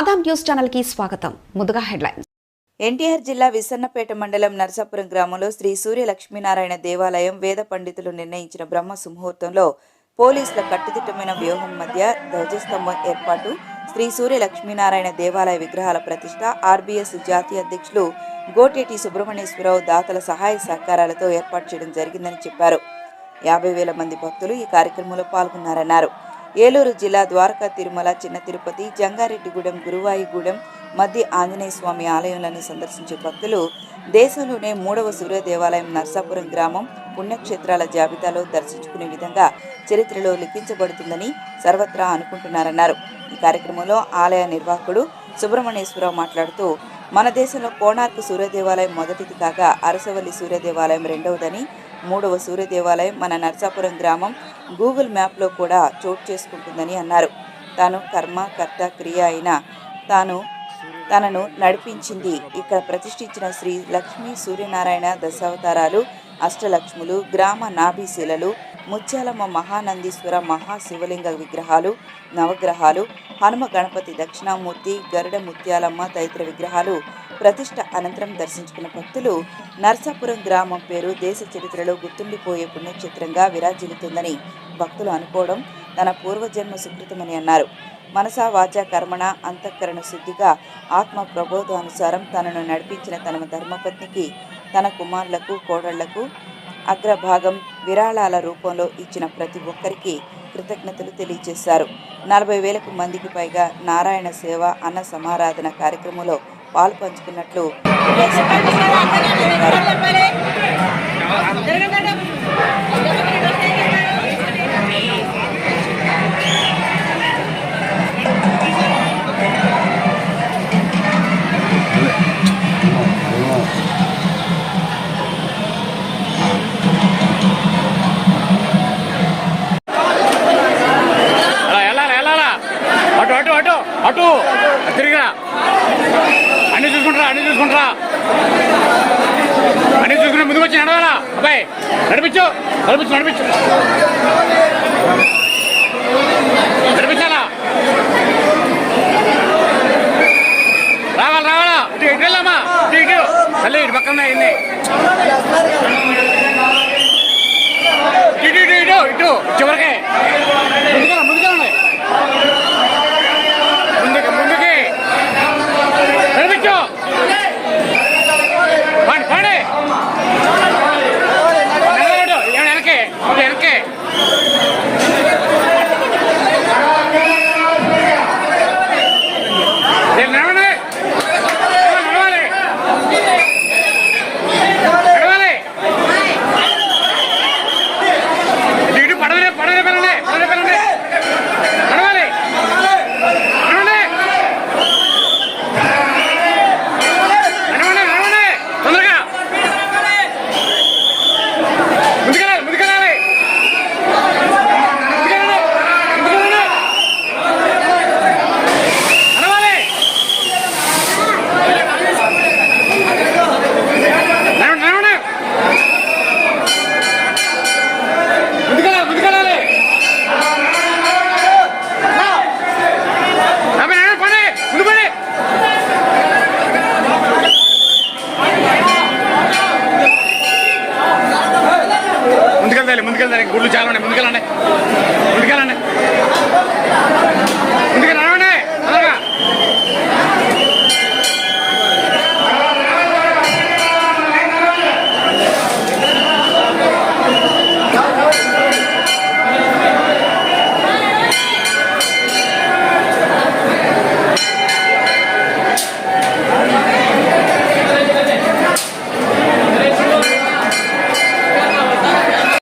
Adam news ఛానల్కి స్వాగతం. ముందుగా హెడ్లైన్స్. ఎన్టీఆర్ జిల్లా విసన్నపేట మండలం నర్సాపురం గ్రామంలో శ్రీ సూర్య లక్ష్మీనారాయణ దేవాలయం వేద పండితులు నిర్ణయించిన బ్రహ్మ సుముహూర్తంలో పోలీసుల కట్టుదిట్టమైన వ్యూహం మధ్య ధ్వజస్తంభం ఏర్పాటు. శ్రీ సూర్య లక్ష్మీనారాయణ దేవాలయ విగ్రహాల ప్రతిష్ట ఆర్బీఎస్ జాతీయ అధ్యక్షులు గోటేటి సుబ్రహ్మణ్యేశ్వరరావు దాతల సహాయ సహకారాలతో ఏర్పాటు చేయడం జరిగిందని చెప్పారు. యాభై వేల మంది భక్తులు ఈ కార్యక్రమంలో పాల్గొన్నారన్నారు. ఏలూరు జిల్లా ద్వారకా తిరుమల చిన్న తిరుపతి జంగారెడ్డిగూడెం గురువాయిగూడెం మధ్య ఆంజనేయ స్వామి ఆలయాలను సందర్శించే భక్తులు దేశంలోనే మూడవ సూర్య దేవాలయం నర్సాపురం గ్రామం పుణ్యక్షేత్రాల జాబితాలో దర్శించుకునే విధంగా చరిత్రలో లిఖించబడుతుందని సర్వత్రా అనుకుంటున్నారన్నారు. ఈ కార్యక్రమంలో ఆలయ నిర్వాహకుడు సుబ్రహ్మణ్యేశ్వరరావు మాట్లాడుతూ మన దేశంలో కోణార్క్ సూర్యదేవాలయం మొదటిది కాగా అరసవల్లి సూర్యదేవాలయం రెండవదని మూడవ సూర్యదేవాలయం మన నర్సాపురం గ్రామం గూగుల్ మ్యాప్లో కూడా చోటు చేసుకుంటుందని అన్నారు. తాను కర్మ కర్త క్రియ అయిన తాను తనను నడిపించింది. ఇక్కడ ప్రతిష్ఠించిన శ్రీ లక్ష్మీ సూర్యనారాయణ దశావతారాలు అష్టలక్ష్ములు గ్రామ నాభీశిలలు ముత్యాలమ్మ మహానందీశ్వర మహాశివలింగ విగ్రహాలు నవగ్రహాలు హనుమ గణపతి దక్షిణామూర్తి గరుడ ముత్యాలమ్మ తదితర విగ్రహాలు ప్రతిష్ట అనంతరం దర్శించుకున్న భక్తులు నర్సాపురం గ్రామం పేరు దేశ చరిత్రలో గుర్తుండిపోయే పుణ్యక్షేత్రంగా విరాజిల్లుతుందని భక్తులు అనుకోవడం తన పూర్వజన్మ సుకృతమని అన్నారు. మనసా వాచ కర్మణ అంతఃకరణ శుద్ధిగా ఆత్మ ప్రబోధానుసారం తనను నడిపించిన తన ధర్మపత్నికి తన కుమారులకు కోడళ్ళకు అగ్రభాగం విరాళాల రూపంలో ఇచ్చిన ప్రతి ఒక్కరికి కృతజ్ఞతలు తెలియజేశారు. నలభై వేలకు మందికి పైగా నారాయణ సేవ అన్న సమారాధన కార్యక్రమంలో పాలు చూసుకుంటారా అన్ని చూసుకుని ముందుకు వచ్చి నడవాలా? అబ్బాయి నడిపించు నడిపించు నడిపించు. నడిపించాలా? రావాలి రావాలా? ఇటు ఇటు వెళ్ళామా ఇటు ఇటు. తల్లి ఇటు పక్కన ఇన్ని. ముందుకెళ్ళి ముందుకెళ్ళి గుళ్ళు చాలా ఉన్నాయి ముందుకెళ్ళండి. ముందుకెళ్ళండి.